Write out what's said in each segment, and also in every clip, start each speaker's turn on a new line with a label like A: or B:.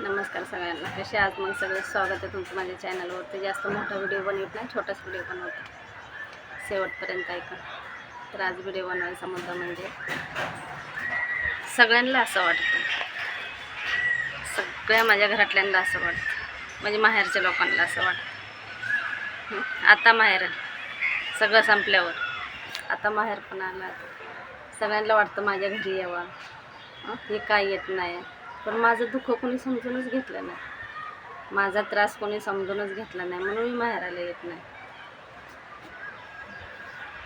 A: नमस्कार सगळ्यांना. कसे आज मग सगळं स्वागत आहे तुमचं माझ्या चॅनलवरती जास्त मोठा व्हिडिओ बनवत नाही छोटाच व्हिडिओ बनवतो. शेवटपर्यंत ऐका. तर आज व्हिडिओ बनवायचा मुद्दा म्हणजे सगळ्यांना असं वाटतं. सगळ्या माझ्या घरातल्यांना असं वाटतं. म्हणजे माहेरच्या लोकांना असं वाटतं. आता माहेर सगळं संपल्यावर. आता माहेर पण आला. सगळ्यांना वाटतं माझ्या घरी यावं. हे काय येत नाही. पण माझं दुःख कोणी समजूनच घेतलं नाही. माझा त्रास कोणी समजूनच घेतला नाही म्हणून मी माहेराला येत नाही.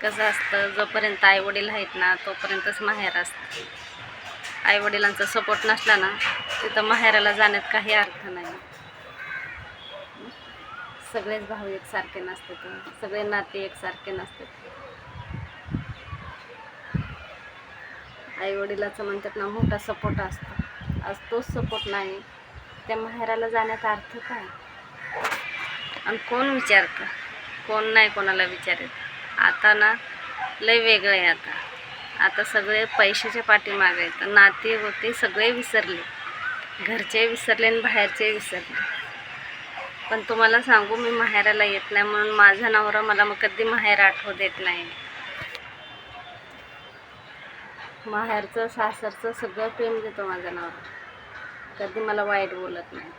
A: कसं असतं जोपर्यंत आई वडील आहेत ना तोपर्यंतच माहेर असतं. आई वडिलांचा सपोर्ट नसला ना तिथं माहेराला जाण्यात काही अर्थ नाही. सगळेच भाऊ एकसारखे नसतात सगळे नाते एकसारखे नसतात. आई वडिलाचं म्हणतात ना मोठा सपोर्ट असतो. आज तोच सपोर्ट नाही. त्या माहेराला जाण्याचा अर्थ काय? आणि कोण विचारतं? कोण नाही कोणाला विचारत? आता ना लय वेगळं आहे आता. आता सगळे पैशाच्या पाठीमागे आहेत. नाते होते सगळे विसरले. घरचे विसरले आणि बाहेरचे विसरले. पण तुम्हाला सांगू मी माहेराला येत नाही म्हणून माझा नवरा मला मग कधी माहेर आठवू देत नाही. माहेरचं सासरचं सगळं प्रेम देतो माझा नवरा. कधी मला वाईट बोलत नाही.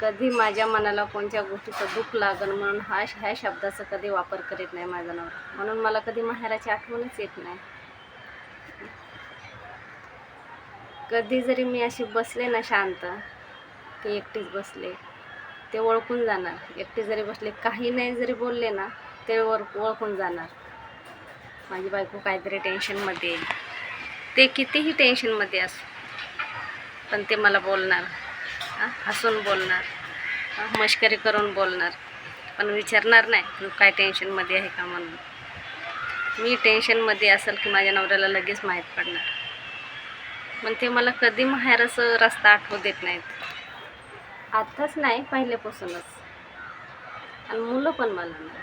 A: कधी माझ्या मनाला कोणत्या गोष्टीचं दुःख लागन म्हणून हा ह्या शब्दाचा कधी वापर करीत नाही माझा नवरा. म्हणून मला कधी माहेराची आठवणच येत नाही. कधी जरी मी अशी बसले ना शांत की एकटीच बसले ते ओळखून जाणार. एकटी जरी बसले काही नाही जरी बोलले ना ते वर ओळखून जाणार. माझी बायको काहीतरी टेन्शनमध्ये ते कितीही टेन्शनमध्ये असो पण ते मला बोलणार. हसून बोलणार. मश्करी करून बोलणार. पण विचारणार नाही तू काय टेन्शनमध्ये आहे का म्हणून? मी टेन्शनमध्ये असेल की माझ्या नवऱ्याला लगेच माहीत पडणार. पण ते मला कधी माहेर असं रस्ता आठवू देत नाहीत. आत्ताच नाही पहिल्यापासूनच. आणि मुलं पण मला नाही.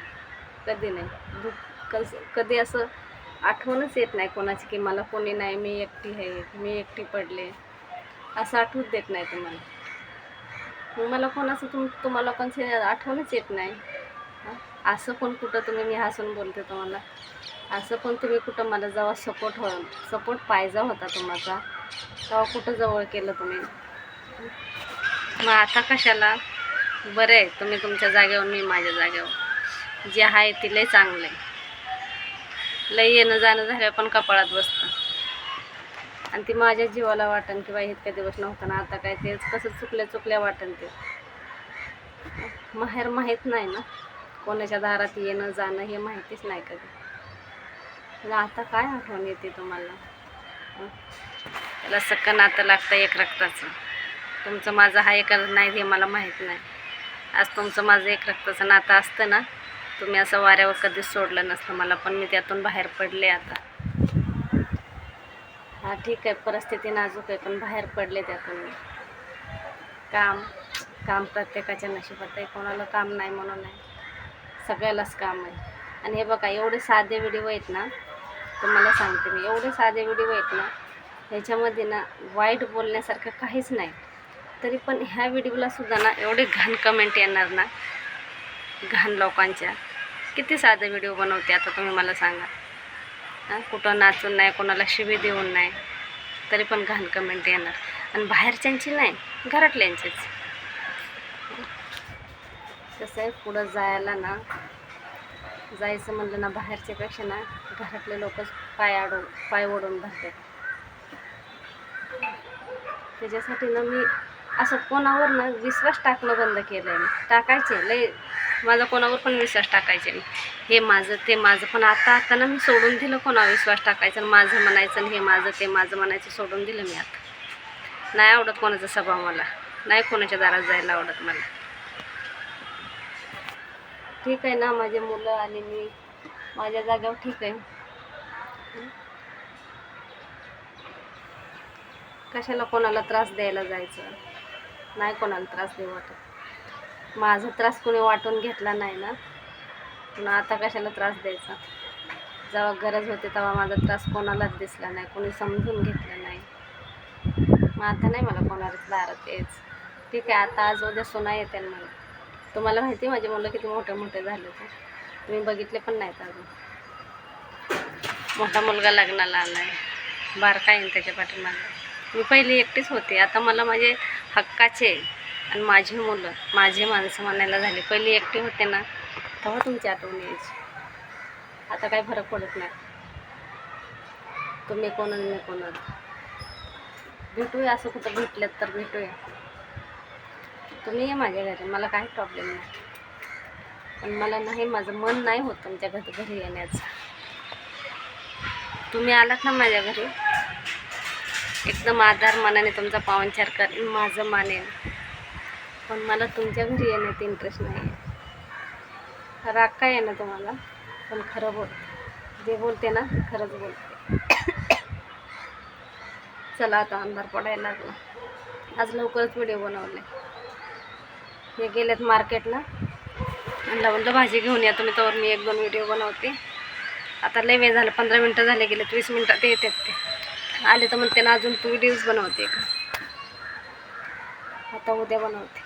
A: कधी नाही. दुःख कस कधी असं आठवणच येत नाही कोणाची की मला कोणी नाही मी एकटी आहे मी एकटी पडले. असं आठवूच देत नाही तुम्हाला. मग मला कोणाचं तुम तुम्हाला कोणचे आठवणच येत नाही. असं पण कुठं तुम्ही मी हसून बोलते तुम्हाला. असं पण तुम्ही कुठं मला जेव्हा सपोर्ट हो सपोर्ट पाहिजे होता तुम्हाला तेव्हा कुठं जवळ केलं तुम्ही? मग आता कशाला? बरं आहे तुम्ही तुमच्या जागेवर मी माझ्या जागेवर. जे आहे ते लय चांगलं आहे. लय येणं जाणं झालं पण कपाळात बसतं. आणि ती माझ्या जीवाला वाटण की बाई इतक्या दिवस नव्हतं ना आता काय तेच कसं चुकल्या चुकल्या वाटण ते. माहेर माहीत नाही ना कोणाच्या दारात येणं जाणं हे माहितीच नाही कधी. म्हणजे आता काय आठवण येते तुम्हाला? त्याला सक्क नातं लागतं एक रक्ताचं. तुमचं माझं हा एक नाही हे मला माहीत नाही. आज तुमचं माझं एक रक्ताचं नातं असतं ना तुम्ही असं वाऱ्यावर कधीच सोडलं नसतं मला पण मी त्यातून बाहेर पडले आता. हा ठीक आहे. परिस्थिती नाजूक आहे पण बाहेर पडले त्यातून मी काम काम प्रत्येकाच्या नशिबात आहे. कोणाला काम नाही म्हणून नाही. सगळ्यालाच काम आहे. आणि हे बघा एवढे साधे व्हिडिओ आहेत ना तुम्हाला सांगते मी एवढे साधे व्हिडिओ आहेत ना ह्याच्यामध्ये ना वाईट बोलण्यासारखं काहीच नाही. तरी पण ह्या व्हिडिओला सुद्धा ना एवढे घाण कमेंट येणार ना घाण लोकांच्या. किती साधे व्हिडिओ बनवते आता तुम्ही मला सांगा. कुठं नाचून नाही कोणाला शिवी देऊन नाही. तरी पण घाण कमेंट येणार. आणि बाहेरच्यांची नाही घरातल्यांचीच. कसं आहे पुढं जायला ना जायचं म्हणलं ना बाहेरच्यापेक्षा ना घरातले लोकच पाय आडू पाय ओढून भरतात. त्याच्यासाठी ना मी असं कोणावर ना विश्वास टाकणं बंद केलं आहे मी टाकायचे लय माझा कोणावर पण विश्वास टाकायचे हे माझं ते माझं. पण आता आता ना मी सोडून दिलं कोणावर विश्वास टाकायचं माझं म्हणायचं हे माझं ते माझं म्हणायचं सोडून दिलं मी आता. नाही आवडत कोणाचा स्वभाव मला. नाही कोणाच्या दारात जायला आवडत मला. ठीक आहे ना माझे मुलं आणि मी माझ्या जागेवर ठीक आहे. कशाला कोणाला त्रास द्यायला जायचं? नाही कोणाला त्रास देऊ वाटत. माझा त्रास कोणी वाटून घेतला नाही ना. पुन्हा आता कशाला त्रास द्यायचा? जेव्हा गरज होते तेव्हा माझा त्रास कोणालाच दिसला नाही कोणी समजून घेतला नाही. मग आता नाही मला कोणालाच दारात यायचं. ठीक आहे आता आज उद्या सोना येते मला. तुम्हाला माहिती आहे माझे मुलं किती मोठे मोठे झाले ते तुम्ही बघितले पण नाहीत अजून. मोठा मुलगा लग्नाला आला आहे बारका येईन त्याच्या पाठीमागे. मी पहिली एकटीच होते. आता मला माझे हक्काचे आणि माझी मुलं माझे माणसं म्हणायला झाले पहिली एकटे होते ना तेव्हा तुमची आठवण यायची. आता काही फरक पडत नाही. तुम्ही कोण आणि मी कोण भेटूया असं कुठं भेटल्यात तर भेटूया. तुम्ही या माझ्या घरी मला काही प्रॉब्लेम नाही. पण मला नाही माझं मन नाही होत तुमच्या घरी घरी येण्याचं. तुम्ही आलात ना माझ्या घरी? एकदम आधार मनाने तुमचा पाहुणचार करेन माझं मानेन. पण मला तुमच्या घरी येण्यात इंटरेस्ट नाही आहे राग काय आहे ना तुम्हाला? पण खरं बोल. जे बोलते ना खरंच बोलते. चला आता अंधार पडायला लागला. आज लवकरच व्हिडिओ बनवले. हे गेलेत मार्केटला म्हणलं म्हणलं भाजी घेऊन या तुम्ही. तर मी एक दोन व्हिडिओ बनवते. आता लय वेळ झालं पंधरा मिनटं झाले गेले वीस मिनटात ते येतात ते. आले तर म्हणते ना अजून तू व्हिडिओज बनवते का? आता उद्या बनवते.